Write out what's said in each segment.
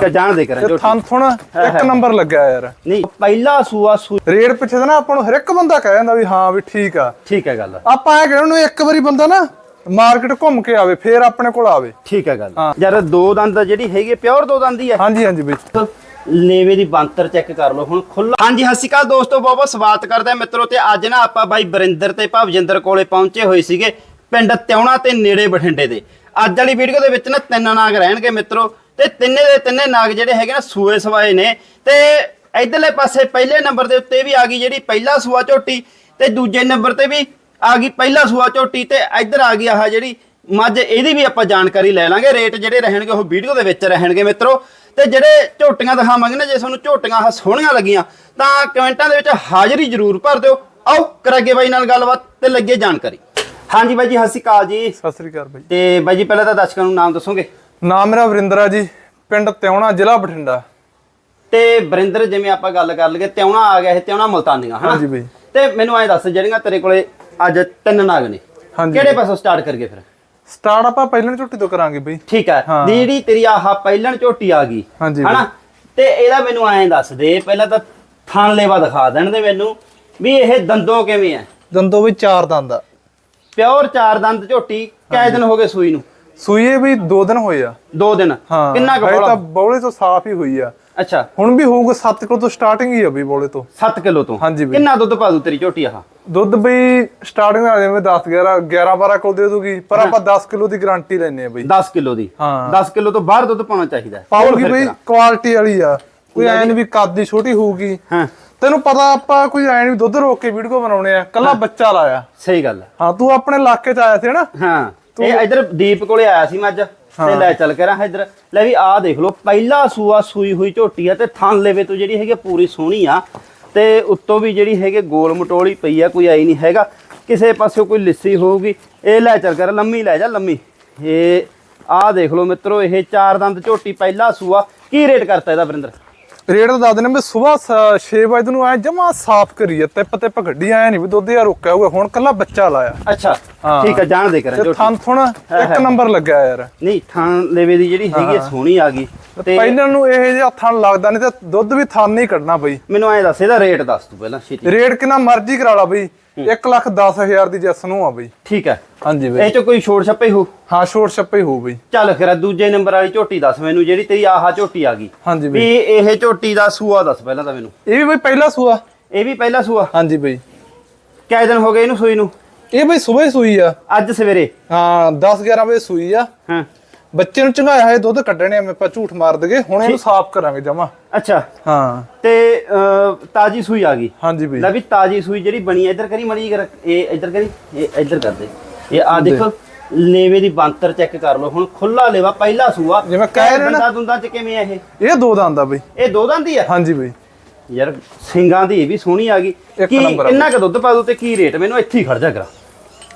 ਠੀਕ ਹੈ ਜਾਣ ਦੇ ਕਰਾਂ ਝੋਟੀ ਥਣ ਥੁਣ ਇੱਕ ਨੰਬਰ ਲੱਗਿਆ ਯਾਰ। ਨਹੀਂ ਪਹਿਲਾ ਸੂਆ ਸੂ ਰੇਡ ਪਿੱਛੇ ਤਾਂ ਨਾ ਆਪਾਂ ਨੂੰ ਹਰ ਇੱਕ ਬੰਦਾ ਕਹਿ ਜਾਂਦਾ ਵੀ ਹਾਂ ਵੀ ਠੀਕ ਆ। ਠੀਕ ਹੈ ਗੱਲ ਆਪਾਂ ਇਹ ਕਹਿੰਦੇ ਉਹਨੂੰ ਇੱਕ ਵਾਰੀ ਬੰਦਾ ਨਾ ਮਾਰਕੀਟ ਘੁੰਮ ਕੇ ਆਵੇ ਫੇਰ ਆਪਣੇ ਕੋਲ ਆਵੇ। ਠੀਕ ਹੈ ਗੱਲ ਯਾਰ ਦੋ ਦੰਦ ਜਿਹੜੀ ਹੈਗੀ ਪਿਓਰ ਦੋ ਦੰਦ ਹੀ ਹੈ ਹਾਂਜੀ ਹਾਂਜੀ ਬਈ। ਲੇਵੇ ਦੀ ਬੰਤਰ ਚੈੱਕ ਕਰ ਲਓ ਹੁਣ ਖੁੱਲਾ ਹਾਂਜੀ ਸਤਿ ਸ਼੍ਰੀ ਅਕਾਲ ਦੋਸਤੋ ਬਹੁਤ ਬਹੁਤ ਸਵਾਗਤ ਕਰਦੇ ਮਿੱਤਰੋ ਤੇ ਅੱਜ ਨਾ ਆਪਾਂ ਬਾਈ ਬਰਿੰਦਰ ਤੇ ਭਵਜਿੰਦਰ ਕੋਲੇ ਪਹੁੰਚੇ ਹੋਏ ਸੀਗੇ ਪਿੰਡ ਤਿਉਣਾ ਤੇ ਨੇੜੇ ਬਠਿੰਡੇ ਦੇ। ਅੱਜ ਵਾਲੀ ਵੀਡੀਓ ਦੇ ਵਿੱਚ ਨਾ ਤਿੰਨ ਨਾਗ ਰਹਿਣਗੇ ਮਿੱਤਰੋ। ਤੇ ਤਿੰਨੇ ਦੇ ਤਿੰਨੇ ਨਾਗ ਜਿਹੜੇ ਹੈਗੇ ਨਾ ਸੂਏ ਸਵਾਏ ਨੇ। ਤੇ ਇਧਰਲੇ ਪਾਸੇ ਪਹਿਲੇ ਨੰਬਰ ਦੇ ਉੱਤੇ ਵੀ ਆ ਗਈ ਜਿਹੜੀ ਪਹਿਲਾ ਸੂਆ ਝੋਟੀ ਤੇ ਦੂਜੇ ਨੰਬਰ ਤੇ ਵੀ ਆ ਗਈ ਪਹਿਲਾ ਸੂਆ ਝੋਟੀ ਤੇ ਇੱਧਰ ਆ ਗਈ ਆਹ ਜਿਹੜੀ ਮੱਝ ਇਹਦੀ ਵੀ ਆਪਾਂ ਜਾਣਕਾਰੀ ਲੈ ਲਾਂਗੇ। ਰੇਟ ਜਿਹੜੇ ਰਹਿਣਗੇ ਉਹ ਵੀਡੀਓ ਦੇ ਵਿੱਚ ਰਹਿਣਗੇ ਮਿੱਤਰੋ। ਤੇ ਜਿਹੜੇ ਝੋਟੀਆਂ ਦਿਖਾਵਾਂਗੇ ਨਾ ਜੇ ਤੁਹਾਨੂੰ ਝੋਟੀਆਂ ਆਹ ਸੋਹਣੀਆਂ ਲੱਗੀਆਂ ਤਾਂ ਕਮੈਂਟਾਂ ਦੇ ਵਿੱਚ ਹਾਜ਼ਰੀ ਜ਼ਰੂਰ ਭਰ ਦਿਓ। ਆਓ ਕਰਾਂਗੇ ਬਾਈ ਨਾਲ ਗੱਲਬਾਤ ਤੇ ਲੱਗੇ ਜਾਣਕਾਰੀ। ਹਾਂਜੀ ਬਾਈ ਜੀ ਸਤਿ ਸ਼੍ਰੀ ਅਕਾਲ ਜੀ। ਸਤਿ ਸ੍ਰੀ ਅਕਾਲ ਬਈ ਤੇ ਬਾਈ ਜੀ ਪਹਿਲਾਂ ਤਾਂ ਦਰਸ਼ਕਾਂ ਨੂੰ ਨਾਮ ਦੱਸੋਗੇ? ਨਾਮ ਮੇਰਾ ਵਰਿੰਦਰਾ ਜੀ ਪਿੰਡ ਤਿਉਣਾ ਜ਼ਿਲ੍ਹਾ ਬਠਿੰਡਾ। ਤੇ ਬਰਿੰਦਰ ਜਿਵੇਂ ਆਪਾਂ ਗੱਲ ਕਰ ਲਈਏ ਤਿਉਣਾ ਆ ਗਿਆ ਇਹ ਤਿਉਣਾ ਮੁਲਤਾਨੀਆਂ ਹਨਾ? ਹਾਂਜੀ ਬਈ। ਤੇ ਮੈਨੂੰ ਐਂ ਦੱਸ ਜਿਹੜੀਆਂ ਤੇਰੇ ਕੋਲੇ ਅੱਜ ਤਿੰਨ ਨਾਗ ਨੇ ਹਾਂਜੀ ਕਿਹੜੇ ਪਾਸੋਂ ਸਟਾਰਟ ਕਰੀਏ ਫਿਰ? ਸਟਾਰਟ ਆਪਾਂ ਪਹਿਲਾਂ ਝੁੱਟੀ ਤੋਂ ਕਰਾਂਗੇ ਬਈ। ਠੀਕ ਹੈ ਹਾਂ। ਜਿਹੜੀ ਤੇਰੀ ਆਹ ਪਹਿਲਣ ਝੋਟੀ ਆ ਗਈ ਹਾਂਜੀ ਹਨਾ? ਤੇ ਇਹਦਾ ਮੈਨੂੰ ਐਂ ਦੱਸ ਦੇ ਪਹਿਲਾਂ ਤਾਂ ਥਣ ਲੇਵਾ ਦਿਖਾ ਦੇਣ ਦੇ ਮੈਨੂੰ ਵੀ ਇਹ ਦੰਦੋਂ ਕਿਵੇਂ ਆ ਦੰਦੋ ਬਈ ਚਾਰ ਦੰਦ ਆ। ਪਿਓਰ ਚਾਰ ਦੰਦ ਝੋਟੀ ਕੈ ਦਿਨ ਹੋ ਗਏ ਸੂਈ ਨੂੰ? ਸੂਈਏ ਵੀ 2 ਦਿਨ ਹੋਏ ਆ। ਦੋ ਦਿਨ? ਹਾਂ ਕਿੰਨਾ ਕੁ ਹਜੇ ਬੋਲਾ? ਤਾਂ ਬੌਲੇ ਤੋਂ ਸਾਫ਼ ਹੀ ਹੋਈ ਆ। ਅੱਛਾ। ਹੁਣ ਵੀ ਹੋਊਗਾ 7 ਕਿਲੋ ਤੋਂ ਸਟਾਰਟਿੰਗ ਹੀ ਆ ਬਈ ਬੌਲੇ ਤੋਂ। 7 ਕਿਲੋ ਤੋਂ? ਹਾਂਜੀ ਬਈ। ਕਿੰਨਾ ਦੁੱਧ ਪਾ ਦੂ ਤੇਰੀ ਝੋਟੀ ਆਹ? ਦੁੱਧ ਬਈ ਸਟਾਰਟਿੰਗ ਆ ਜਿਵੇਂ 10 11 11 12 ਕਿਲੋ ਦੇ ਦੂਗੀ ਪਰ ਆਪਾਂ 10 ਕਿਲੋ ਦੀ ਗਾਰੰਟੀ ਲੈਨੇ ਆ ਬਈ। 10 ਕਿਲੋ ਦੀ? ਹਾਂ। 10 ਕਿਲੋ ਤੋਂ ਬਾਹਰ ਦੁੱਧ ਪਾਉਣਾ ਚਾਹੀਦਾ ਹੈ। ਪਾਉਗੀ ਬਈ ਕੁਆਲਿਟੀ ਵਾਲੀ ਆ। ਕੋਈ ਐਂ ਨੀ ਵੀ ਕੱਦ ਦੀ ਛੋਟੀ ਹੋਊਗੀ। ਹਾਂ। ਤੈਨੂੰ ਪਤਾ ਆਪਾਂ ਕੋਈ ਐਂ ਨੀ ਵੀ ਦੁੱਧ ਰੋਕ ਕੇ ਵੀਡੀਓ ਬਣਾਉਣੇ ਆ ਕੱਲਾ ਬੱਚਾ ਲਾਇਆ। ਸਹੀ ਗੱਲ ਹੈ। ਹਾਂ ਤੂੰ ਆਪਣੇ ਇਲਾਕੇ ਚ ਆਇਆ ਸੀ ਨਾ? ਹਾਂ। ਇਹ ਇਧਰ ਦੀਪ ਕੋਲੇ ਆਇਆ ਸੀ ਮੈਂ ਅੱਜ ਤੇ ਲੈ ਚੱਲ ਕੇ ਰਾਂ ਇਧਰ। ਲੈ ਵੀ ਆਹ ਦੇਖ ਲਓ ਪਹਿਲਾ ਸੂਆ ਸੂਈ ਹੋਈ ਝੋਟੀ ਆ ਤੇ ਥਣ ਲੇਵੇ ਤੋਂ ਜਿਹੜੀ ਹੈਗੀ ਪੂਰੀ ਸੋਹਣੀ ਆ। ਤੇ ਉੱਤੋਂ ਵੀ ਜਿਹੜੀ ਹੈਗੇ ਗੋਲ ਮਟੋਲੀ ਪਈ ਆ ਕੋਈ ਆਈ ਨਹੀਂ ਹੈਗਾ। ਕਿਸੇ ਪਾਸੇ ਕੋਈ ਲਿੱਸੀ ਹੋਊਗੀ। ਇਹ ਲੈ ਚੱਲ ਕਰ ਲੰਮੀ ਲੈ ਜਾ ਲੰਮੀ। ਇਹ ਆਹ ਦੇਖ ਲਓ ਮਿੱਤਰੋ ਇਹ ਚਾਰ ਦੰਦ ਝੋਟੀ ਪਹਿਲਾ ਸੂਆ। ਕੀ ਰੇਟ ਕਰਤਾ ਇਹਦਾ ਵਰਿੰਦਰ? ਰੇਟ ਤਾਂ ਦੱਸ ਦਿੰਦੇ ਵੀ ਸਵੇਰ 6 ਵਜੇ ਨੂੰ ਐ ਜਮਾ ਸਾਫ਼ ਕਰੀਏ ਤਿਪ ਤਿਪ ਗੱਡੀ ਐ ਨਹੀਂ ਵੀ ਦੁੱਧ ਯਾਰ ਰੁਕਿਆ ਹੋਊਗਾ ਹੁਣ ਕੱਲਾ ਬੱਚਾ ਲਾਇਆ। ਅੱਛਾ ਹਾਂ। ਠੀਕ ਆ ਜਾਣ ਦੇ ਕਰਾਂ ਥਣ ਥੁਣ ਇੱਕ ਨੰਬਰ ਲੱਗਿਆ ਯਾਰ। ਨਹੀਂ ਥਣ ਲੇਵੇ ਦੀ ਜਿਹੜੀ ਹੈਗੀ ਸੋਹਣੀ ਆ ਗਈ। ਤੇ ਪਹਿਲਾਂ ਨੂੰ ਇਹ ਜਿਹਾ ਥਣ ਲੱਗਦਾ ਨਹੀਂ ਤੇ ਦੁੱਧ ਵੀ ਥਣ ਨਹੀਂ ਕੱਢਣਾ ਬਈ। ਮੈਨੂੰ ਐਂ ਦੱਸ ਇਹਦਾ ਰੇਟ ਦੱਸ ਤੂੰ ਪਹਿਲਾਂ ਛੇਤੀ। ਰੇਟ ਕਿੰਨਾ ਮਰਜ਼ੀ ਕਰਾ ਲਾ ਬਈ। 1 ਲੱਖ 10000 ਦੀ ਜੈਸ ਨੂੰ ਆ ਬਈ। ਠੀਕ ਹੈ। ਹਾਂਜੀ ਬਈ। ਇਹ ਚ ਕੋਈ ਛੋੜ ਛੱਪੇ ਹੋ? ਹਾਂ ਸ਼ੋਰਟ ਛੱਪੇ ਹੋ ਬਈ। ਚੱਲ ਫਿਰ ਦੂਜੇ ਨੰਬਰ ਵਾਲੀ ਝੋਟੀ ਦੱਸ ਮੈਨੂੰ ਜਿਹੜੀ ਤੇਰੀ ਆਹਾ ਝੋਟੀ ਆ ਗਈ। ਹਾਂਜੀ ਬਈ। ਵੀ ਇਹ ਝੋਟੀ ਦਾ ਸੂਆ ਦੱਸ ਪਹਿਲਾਂ ਤਾਂ ਮੈਨੂੰ। ਇਹ ਵੀ ਬਈ ਪਹਿਲਾ ਸੂਆ। ਇਹ ਵੀ ਪਹਿਲਾ ਸੂਆ? ਹਾਂਜੀ ਬਈ। ਕਿੰਨੇ ਦਿਨ ਹੋ ਗਏ ਇਹਨੂੰ ਸੂਈ ਨੂੰ? ਇਹ ਬਈ ਸਵੇਰ ਸੂਈ ਆ। ਅੱਜ ਸਵੇਰੇ? ਹਾਂ 10 11 ਵਜੇ ਸੂਈ ਆ। ਹਾਂ। ਬੱਚੇ ਨੂੰ ਚੰਗਾਇਆ ਹੈ ਦੁੱਧ ਕੱਢਣੇ ਆ ਮੈਂ ਆਪਾਂ ਝੂਠ ਮਾਰ ਦਗੇ ਹੁਣ ਇਹਨੂੰ ਸਾਫ਼ ਕਰਾਂਗੇ ਜਮਾ। ਅੱਛਾ। ਹਾਂ। ਤੇ ਤਾਜੀ ਸੂਈ ਆ ਗਈ। ਹਾਂਜੀ ਬਈ। ਲੈ ਵੀ ਤਾਜੀ ਸੂਈ ਜਿਹੜੀ ਬਣੀ ਹੈ ਇੱਧਰ ਕਰੀ ਮੜੀ ਇਹ ਇੱਧਰ ਕਰੀ ਇਹ ਇੱਧਰ ਕਰ ਦੇ। ਇਹ ਆ ਦੇਖੋ ਲੇਵੇ ਦੀ ਬੰਤਰ ਚੈੱਕ ਕਰ ਲਓ। ਹੁਣ ਖੁੱਲਾ ਲੇਵਾ ਪਹਿਲਾ ਸੂਆ। ਜਿਵੇਂ ਕਹਿ ਰਹੇ ਨਾ- ਦੰਦਾਂ ਚ ਕਿਵੇਂ ਇਹ? ਇਹ ਦੋ ਦੰਦ ਆ ਬਈ। ਇਹ ਦੋ ਦੰਦੀ ਆ? ਹਾਂਜੀ ਬਈ। ਯਾਰ ਸਿੰਘਾਂ ਦੀ ਇਹ ਵੀ ਸੋਹਣੀ ਆ ਗਈ। ਕੀ ਕਿੰਨਾ ਕੁ ਦੁੱਧ ਪਾ ਦੂ ਤੇ ਕੀ ਰੇਟ? ਮੈਨੂੰ ਇੱਥੇ ਹੀ ਖੜ ਜਾ ਕਰਾ।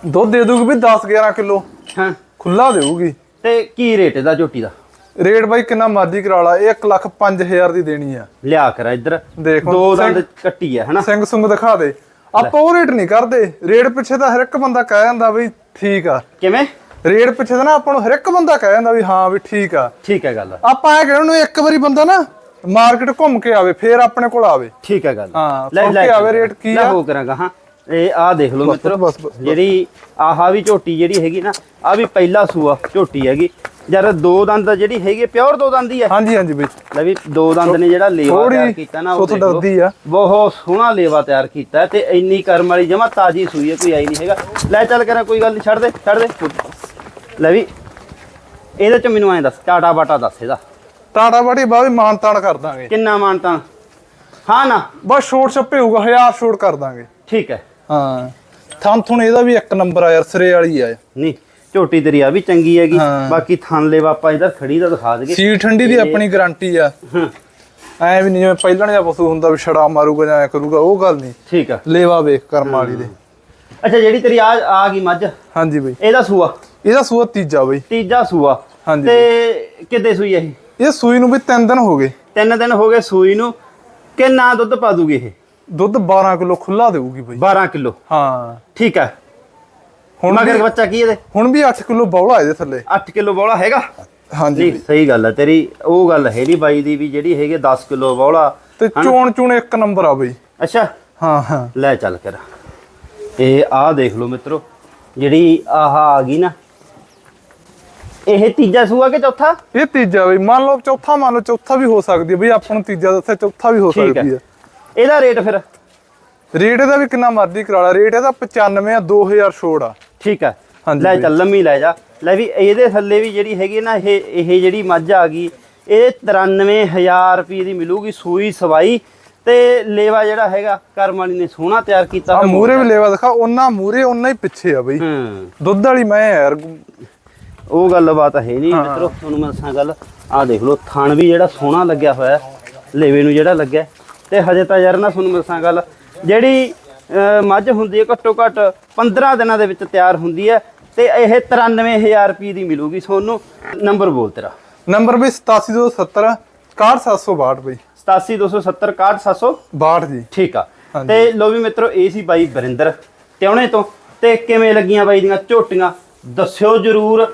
ਦੁੱਧ ਦੇ ਦੂਗੀ ਵੀ 10 11 ਕਿਲੋ। ਹਾਂ। ਖੁੱਲਾ ਦੇਊਗੀ। ਤੇ ਕੀ ਰੇਟ ਇਹਦਾ ਝੋਟੀ ਦਾ? ਰੇਟ ਬਾਈ ਕਿੰਨਾ ਮਰਜ਼ੀ ਕਰਾ ਲਾ 1 ਲੱਖ 5000 ਦੀ ਦੇਣੀ ਆ। ਲਿਆ ਕਰ ਇੱਧਰ। ਦੇਖ ਦੋ ਦੰਦ ਕੱਟੀ ਆ ਹਨਾ? ਸਿੰਘ ਸੁੰਗ ਦਿਖਾ ਦੇ। ਆਪਾਂ ਉਹ ਰੇਟ ਨਹੀਂ ਕਰਦੇ। ਰੇਟ ਪਿੱਛੇ ਤਾਂ ਹਰ ਇੱਕ ਬੰਦਾ ਕਹਿ ਜਾਂਦਾ ਵੀ ਠੀਕ ਆ। ਕਿਵੇਂ? ਰੇਟ ਪਿੱਛੇ ਤਾਂ ਨਾ ਆਪਾਂ ਨੂੰ ਹਰ ਇੱਕ ਬੰਦਾ ਕਹਿ ਜਾਂਦਾ ਵੀ ਹਾਂ ਵੀ ਠੀਕ ਆ। ਠੀਕ ਹੈ ਗੱਲ। ਆਪਾਂ ਇਹ ਕਹਿੰਦੇ ਨੂੰ ਇੱਕ ਵਾਰੀ ਬੰਦਾ ਨਾ ਮਾਰਕੀਟ ਘੁੰਮ ਕੇ ਆਵੇ ਫੇਰ ਆਪਣੇ ਕੋਲ ਆਵੇ। ਠੀਕ ਹੈ ਗੱਲ। ਹਾਂ, ਸੁਣ ਕੇ ਆਵੇ ਰੇਟ ਕੀ ਲੈ ਆ? ਹੋ ਕਰਾਂਗਾ ਹਾਂ। ਇਹ ਆ ਦੇਖ ਲਓ ਮਿੱਤਰੋ। ਜਿਹੜੀ ਆਹਾ ਵੀ ਝੋਟੀ ਜਿਹੜੀ ਹੈਗੀ ਨਾ ਆ ਵੀ ਪਹਿਲਾ ਸੂਆ ਝੋਟੀ ਹੈਗੀ। ਜਦ ਦੋ ਦੰਦ ਜਿਹੜੀ ਹੈਗੀ ਪਿਓਰ ਦੋ ਦੰਦ ਹੀ ਆ। ਹਾਂਜੀ ਹਾਂਜੀ ਬਈ। ਲੈ ਵੀ ਦੋ ਦੰਦ ਨੇ ਜਿਹੜਾ ਲੇਵਾ ਤਿਆਰ ਕੀਤਾ ਨਾ ਲਓ। ਡਰਦੀ ਆ। ਬਹੁਤ ਸੋਹਣਾ ਲੇਵਾ ਤਿਆਰ ਕੀਤਾ ਹੈ ਤੇ ਇੰਨੀ ਕਰਮ ਵਾਲੀ ਜਮਾ ਤਾਜੀ ਸੂਈ ਹੈ ਕੋਈ ਆਈ ਨਹੀਂ ਹੈਗਾ। ਲੈ ਚੱਲ ਕਰਾਂ ਕੋਈ ਗੱਲ ਨਹੀਂ ਛੱਡ ਦੇ ਛੱਡ ਦੇ। ਲੈ ਵੀ ਇਹਦੇ ਚ ਮੈਨੂੰ ਐਂ ਦੱਸ ਟਾਟਾ ਬਾਟਾ ਦੱਸ ਇਹਦਾ। ਟਾਟਾ ਬਾੜੀ ਬਾ ਵੀ ਮਾਨ ਤਾਨ ਕਰ ਦਾਂਗੇ। ਕਿੰਨਾ ਮਾਨਤਾ ਹਾਂ ਨਾ। ਬਸ ਛੋਟ ਛੱਪੇ ਹੋਊਗਾ 1000 ਛੋਟ ਕਰ ਦਾਂਗੇ। ਠੀਕ ਹੈ। ਹਾਂ। ਥੁਣ ਇਹਦਾ ਵੀ ਇੱਕ ਨੰਬਰ ਆ ਯਾਰ ਸਿਰੇ ਵਾਲੀ ਆ। ਨਹੀਂ ਝੋਟੀ ਤੇਰੀ ਆ ਵੀ ਚੰਗੀ ਹੈਗੀ। ਹਾਂ। ਬਾਕੀ ਥਣ ਲੇਵਾ ਆਪਾਂ ਇਧਰ ਖੜੀ ਦਾ ਦਿਖਾ ਦਈਏ ਸੀ ਠੰਡੀ ਦੀ ਆਪਣੀ ਗਾਰੰਟੀ ਆ। ਐ ਵੀ ਨਹੀਂ ਜਿਵੇਂ ਪਹਿਲਾਂ ਜਿਹਾ ਪਸ਼ੂ ਹੁੰਦਾ ਵੀ ਛੜਾ ਮਾਰੂਗਾ ਜਾਂ ਐਂ ਕਰੂਗਾ ਉਹ ਗੱਲ ਨਹੀਂ। ਠੀਕ ਆ। ਲੇਵਾ ਵੇਖ ਕਰਮ ਵਾਲੀ ਦੇ। ਅੱਛਾ ਜਿਹੜੀ ਤੇਰੀ ਆ ਆ ਗਈ ਮੱਝ? ਹਾਂਜੀ ਬਈ। ਇਹਦਾ ਸੂਆ? ਇਹਦਾ ਸੂਆ ਤੀਜਾ ਬਈ। ਤੀਜਾ ਸੂਆ। ਹਾਂਜੀ ਤੇ ਕਿੱਦੇ ਸੂਈ ਇਹ? ਇਹ ਸੂਈ ਨੂੰ ਵੀ 3 ਦਿਨ ਹੋ ਗਏ। ਤਿੰਨ ਦਿਨ ਹੋ ਗਏ ਸੂਈ ਨੂੰ। ਕਿੰਨਾ ਦੁੱਧ ਪਾ ਦੂਗੀ ਇਹ? ਦੁੱਧ 12 ਕਿਲੋ ਖੁੱਲਾ ਦੇਊਗੀ ਬਈ। 12 ਕਿਲੋ। ਹਾਂ। ਠੀਕ ਹੈ। ਹੁਣ ਮਗਰ ਬੱਚਾ ਕੀ ਇਹਦੇ? ਹੁਣ ਵੀ 8 ਕਿਲੋ ਬੌਲਾ ਇਹਦੇ ਥੱਲੇ। 8 ਕਿਲੋ ਬੋਲਾ ਹੈਗਾ? ਹਾਂਜੀ ਸਹੀ ਗੱਲ ਹੈ ਤੇਰੀ। ਉਹ ਗੱਲ ਹੈ ਨਹੀਂ ਬਾਈ ਦੀ ਵੀ ਜਿਹੜੀ ਹੈਗੀ 10 ਕਿਲੋ ਬੌਲਾ। ਤੇ ਚੋਣ ਚੂਣ ਇੱਕ ਨੰਬਰ ਆ ਬਈ। ਅੱਛਾ। ਹਾਂ ਹਾਂ। ਲੈ ਚੱਲ ਕਰ ਇਹ ਆਹ ਦੇਖ ਲਓ ਮਿੱਤਰੋ ਜਿਹੜੀ ਆਹ ਆ ਗਈ ਨਾ। ਇਹ ਤੀਜਾ ਸੂਆ ਕਿ ਚੌਥਾ? ਇਹ ਤੀਜਾ ਬਈ। ਮੰਨ ਲਓ ਚੌਥਾ ਮੰਨ ਲਓ ਚੌਥਾ ਵੀ ਹੋ ਸਕਦੀ ਹੈ ਬਈ। ਆਪਾਂ ਨੂੰ ਤੀਜਾ ਦੱਸਿਆ ਚੌਥਾ ਵੀ ਹੋ। ਸਕਦੀ ਹੈ। ਇਹਦਾ ਰੇਟ ਫਿਰ? ਰੇਟ ਇਹਦਾ ਵੀ ਕਿੰਨਾ ਮਰਜ਼ੀ ਕਰਾ ਲਾ। ਰੇਟ ਇਹਦਾ 95 ਆ 2000 ਛੋੜ ਆ। ਠੀਕ ਹਾਂਜੀ ਲੈ। ਚੱਲ ਲੰਮੀ ਲੈ ਜਾ। ਲੈ ਵੀ ਇਹਦੇ ਥੱਲੇ ਵੀ ਜਿਹੜੀ ਹੈਗੀ ਨਾ ਇਹ ਇਹ ਜਿਹੜੀ ਮੱਝ ਆ ਗਈ ਇਹ 93000 ਰੁਪਏ ਦੀ ਮਿਲੂਗੀ ਸੂਈ ਸਵਾਈ। ਤੇ ਲੇਵਾ ਜਿਹੜਾ ਹੈਗਾ ਕਰਮ ਵਾਲੀ ਨੇ ਸੋਹਣਾ ਤਿਆਰ ਕੀਤਾ ਆ ਹੋਇਆ। ਮੂਰੇ ਵੀ ਲੈਵਾ ਦਿਖਾ ਉਹਨਾਂ ਮੂਰੇ ਉਹਨਾਂ ਹੀ ਪਿੱਛੇ ਆ ਬਈ। ਹੂੰ। ਦੁੱਧ ਵਾਲੀ ਮੈਂ ਯਾਰ। ਉਹ ਗੱਲਬਾਤ ਹੈ ਨਹੀਂ ਮਿੱਤਰੋ ਤੁਹਾਨੂੰ ਮੈਂ ਦੱਸਾਂ ਗੱਲ। ਆਹ ਦੇਖ ਲਓ ਥਣ ਵੀ ਜਿਹੜਾ ਸੋਹਣਾ ਲੱਗਿਆ ਹੋਇਆ ਲੇਵੇ ਨੂੰ ਜਿਹੜਾ ਲੱਗਿਆ। ਤੇ ਹਜੇ ਤਾਂ ਯਾਰ ਨਾ ਤੁਹਾਨੂੰ ਦੱਸਾਂ ਗੱਲ ਜਿਹੜੀ ਮੱਝ ਹੁੰਦੀ ਹੈ ਘੱਟੋ ਘੱਟ 15 ਦਿਨਾਂ ਦੇ ਵਿੱਚ ਤਿਆਰ ਹੁੰਦੀ ਹੈ ਤੇ ਇਹ 93000 ਰੁਪਏ ਦੀ ਮਿਲੂਗੀ ਤੁਹਾਨੂੰ। ਨੰਬਰ ਬੋਲ ਤੇਰਾ। ਨੰਬਰ ਵੀ 87270 61762 ਬਈ। 87270 61762 62 ਜੀ। ਠੀਕ ਆ। ਤੇ ਲੋ ਵੀ ਮਿੱਤਰੋ ਇਹ ਸੀ ਬਾਈ ਬਰਿੰਦਰ ਟਿਉਣੇ ਤੋਂ। ਤੇ ਕਿਵੇਂ ਲੱਗੀਆਂ ਬਾਈ ਦੀਆਂ ਝੋਟੀਆਂ? ਦੱਸਿਓ ਜਰੂਰ।